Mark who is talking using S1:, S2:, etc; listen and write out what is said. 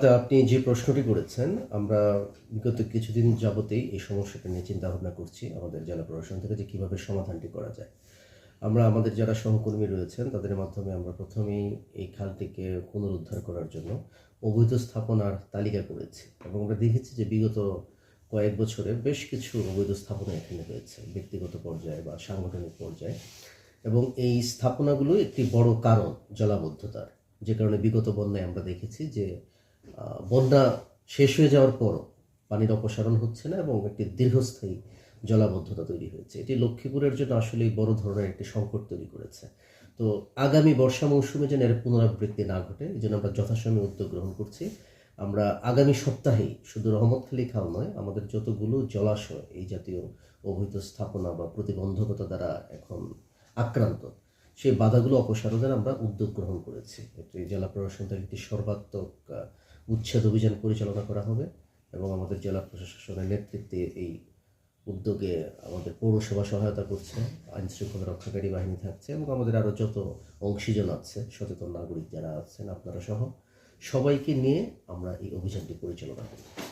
S1: তা আপনি যে প্রশ্নটি করেছেন, আমরা বিগত কিছুদিন যাবতেই এই সমস্যাটা নিয়ে চিন্তা ভাবনা করছি, আমাদের জেলা প্রশাসন থেকে যে কীভাবে সমাধানটি করা যায়। আমরা, আমাদের যারা সহকর্মী রয়েছেন, তাদের মাধ্যমে আমরা প্রথমেই এই খালটিকে পুনরুদ্ধার করার জন্য অবৈধ স্থাপনার তালিকা করেছি এবং আমরা দেখেছি যে বিগত কয়েক বছরে বেশ কিছু অবৈধ স্থাপনা এখানে রয়েছে, ব্যক্তিগত পর্যায়ে বা সাংগঠনিক পর্যায়ে। এবং এই স্থাপনাগুলো একটি বড় কারণ জলাবদ্ধতার, যে কারণে বিগত বন্যায় আমরা দেখেছি যে বন্যা শেষ হয়ে যাওয়ার পরও পানির অপসারণ হচ্ছে না এবং একটি দীর্ঘস্থায়ী জলাবদ্ধতা তৈরি হয়েছে। এটি লক্ষ্মীপুরের জন্য আসলেই বড় ধরনের একটি সংকট তৈরি করেছে। তো আগামী বর্ষা মৌসুমে যেন এর পুনরাবৃত্তি না ঘটে, এই জন্য আমরা যথাসময়ে উদ্যোগ গ্রহণ করছি। আমরা আগামী সপ্তাহেই শুধু রহমতখালী খাল নয়, আমাদের যতগুলো জলাশয়, এই জাতীয় অবৈধ স্থাপনা বা প্রতিবন্ধকতা দ্বারা এখন আক্রান্ত, সেই বাধাগুলো অপসারণের আমরা উদ্যোগ গ্রহণ করেছি। এটি জেলা প্রশাসন একটি সর্বাত্মক উচ্ছেদ অভিযান পরিচালনা করা হবে এবং আমাদের জেলা প্রশাসনের নেতৃত্বে এই উদ্যোগে আমাদের পৌরসভা সহায়তা করছে আইন শৃঙ্খলা রক্ষাকারী বাহিনী থাকছে এবং আমাদের আরও যত অংশীজন আছে, সচেতন নাগরিক যারা আছেন আপনারা সহ, সবাইকে নিয়ে আমরা এই অভিযানটি পরিচালনা করি